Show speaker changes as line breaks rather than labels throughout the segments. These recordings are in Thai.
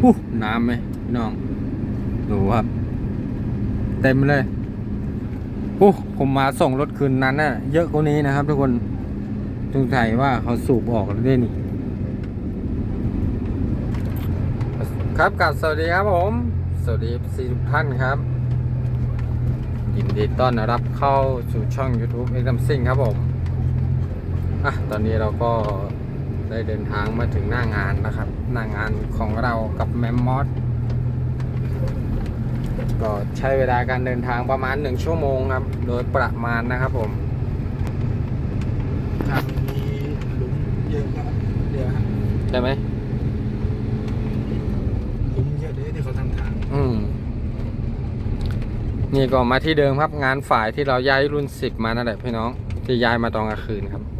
หูน้ำไหมพี่น้อง ดูครับ เต็มเลยหูผมมาส่งรถคืนนั้นน่ะ เยอะกว่านี้นะครับ ทุกคนสงสัยว่าเขาสูบออกแล้วด้วยนี่ ครับกับสวัสดีครับผม สวัสดีสี่ทุกท่านครับ ยินดีต้อนรับเข้าสู่ช่อง YouTube เอ็กซ์ซิงครับผม อะ ตอนนี้เราก็ ได้เดินทางมาถึงหน้างานนะครับ หน้างานของเรากับแมมมอสก็ใช้เวลาการเดินทางประมาณ 1 ชั่วโมงครับ โดยประมาณนะครับผม
ทางมีหลุมเยอะครับเดี๋ยวฮะ
ได้ไหม
หลุมเยอะเลยที่เขาทำทาง
อืมนี่ก็มาที่เดิมครับงานฝ่ายที่เราย้ายรุ่น 10 มานั่นแหละพี่น้องที่ย้ายมาตอนกลางคืนครับอ่า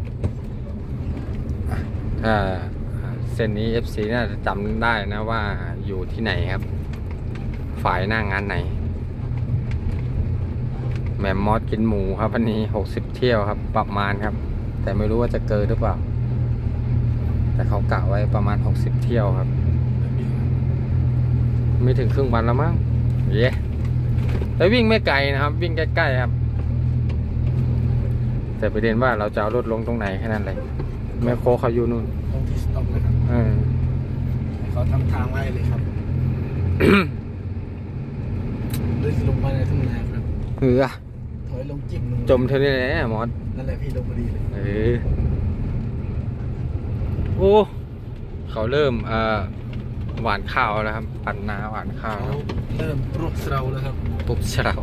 เส้นนี้ FC น่าจะจำได้นะว่าอยู่ที่ไหนครับ ฝ่ายหน้างานไหนแหมมมอสกินหมูครับวันนี้60เที่ยวครับ ประมาณครับ แต่ไม่รู้ว่าจะเกินหรือเปล่า แต่เขากะไว้ประมาณ60เที่ยวครับ
แบบนี้ครับ
ไม่ถึงครึ่งวันแล้วมั้งเย้แต่วิ่งไม่ไกลนะครับ วิ่งใกล้ๆครับ แต่ประเด็นว่าเราจะเอารถลงตรงไหนแค่นั้นเลย แมคโครเขาอยู่นู่น
ตรงที่สต็อปนะครับ
เออ
ให้เขาทำทางไว้เลยครับเลยลงมาในทุ่งนาครับ
เหือ
ถอยลงจิ้มลง
จมเท่านี้แหละมอส
นั่นแหละพี่ลงพอดีเลย
เออโอ้เขาเริ่มเอ่อหวานข้าวแล้วครับ ปั่นนาหวานข้าว
เขา
แล้ว
เริ่มรุกเราแล้วครับ
ปุ๊บเฉลา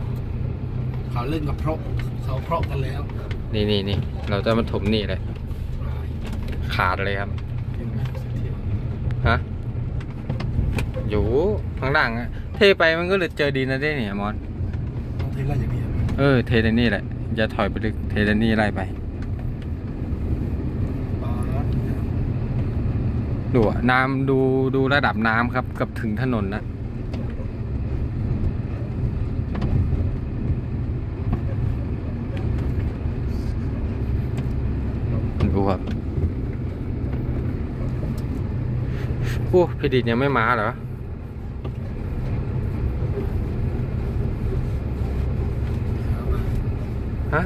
เขาเล่นกับเพราะเขาเพราะกันแล้ว
นี่นี่นี่เราจะมาถมนี่เลย ขาดเลยครับ
เห็นไหมเทียบ
ฮะอยู่ข้างล่างอะเทไปมันก็เลยเจอดินนะได้เนี่ยมอส
ต้องเทล่าอย่างนี้ครับ
เออเทในนี่แหละอย่าถอยไปลึกเทในนี่ไล่ไป
ป๊าด
ดูอะน้ำดูดูระดับน้ำครับเกับถึงถนนนะดูครับ โอ้พี่ดิดยังไม่มาเหรอ ฮะ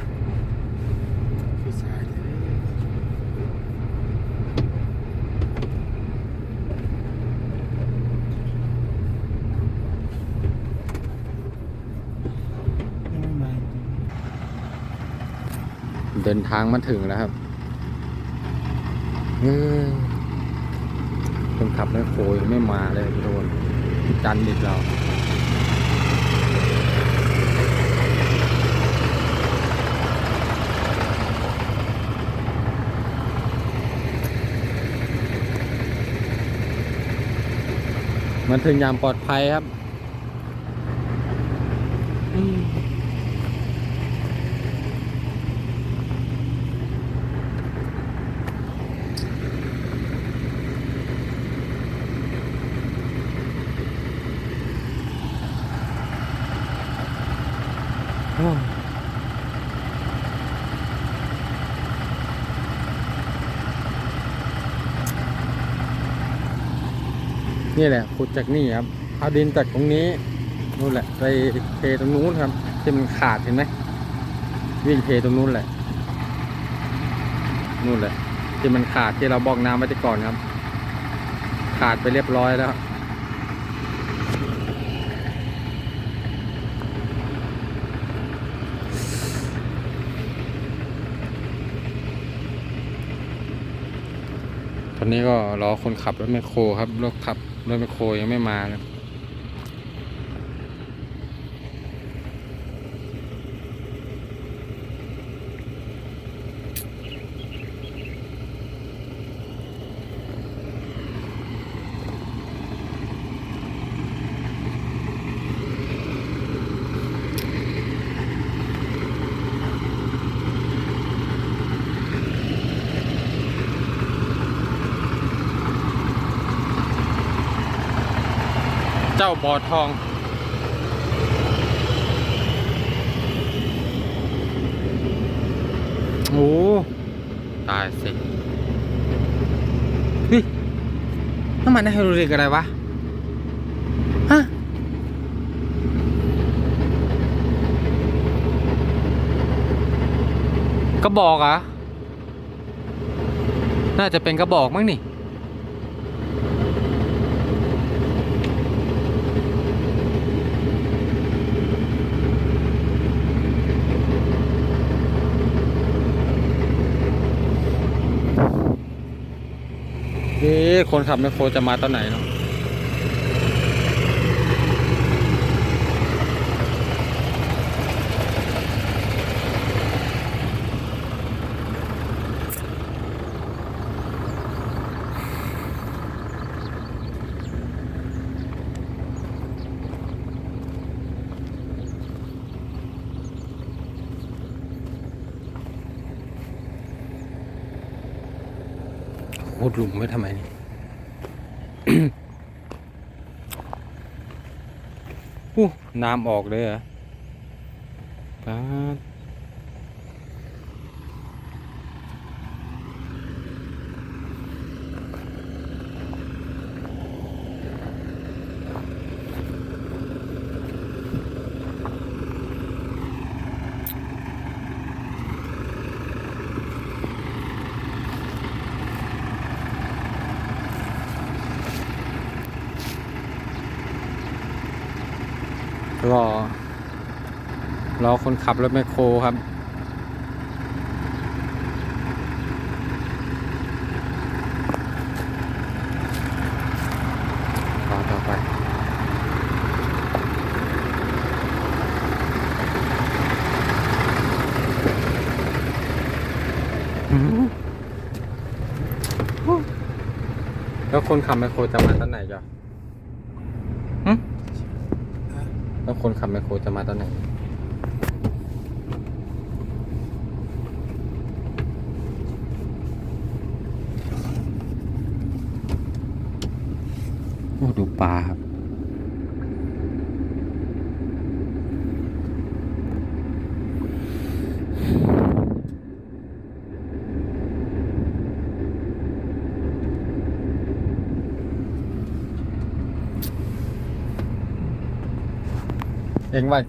เดิ
นทางมาถึงแล้วครับเออ ขับแม่โคยังไม่มาเลยโดนจันดิดเรามันถึงอย่างปลอดภัยครับ นี่แหละขุดจากนี่ครับเอาดินจากตรงนี้นู่นแหละไปเทตรงนู้นครับที่มันขาดเห็นไหมวิ่งเทตรงนู้นแหละนู่นแหละที่มันขาดที่เราบอกน้ำไว้ที่ก่อนครับ ขาดไปเรียบร้อยแล้ว นี้ก็รอคนขับรถแมคโครครับรถขับรถแมคโครยังไม่มาครับเจ้าบอทอง โอ้ ตายสิเฮ้ยน้ำมันไฮโดรลิกอะไรวะ ฮะ กระบอกอะน่าจะเป็นกระบอกมั้งนี่ เอ๊ะคนขับไมคโครจะมาตอนไหนเนาะโคตรหลุมไว้ทำไมนี่ อู้น้ำออกเลยเหรอปาด รอ รอคนขับรถแมคโครครับ รอต่อไปอืมแล้วคนขับแมคโครจะมาตอนไหนจ๊ะหึ แล้วคนขับไมโครจะมาตอนไหนโอ้ดูปลาครับ เองว่า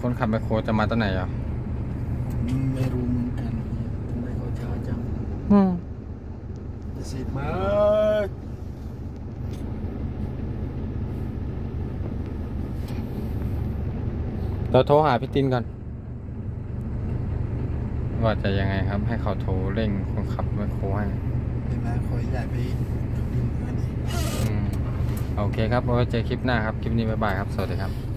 คนขับแมคโครจะมาตอนไหนอะ
ไม่รู้เหมือนกันทำไมเขาช้าจัง
อืม
จะสิบมา
เราโทรหาพี่ตินก่อน ว่าจะยังไงครับ ให้เขาโทรเร่งคนขับแมคโครให้
เห็นไหมคอยใหญ่ไปอันนี้
อืมโอเคครับไว้เจอคลิปหน้าครับ คลิปนี้บ๊ายบายครับ สวัสดีครับ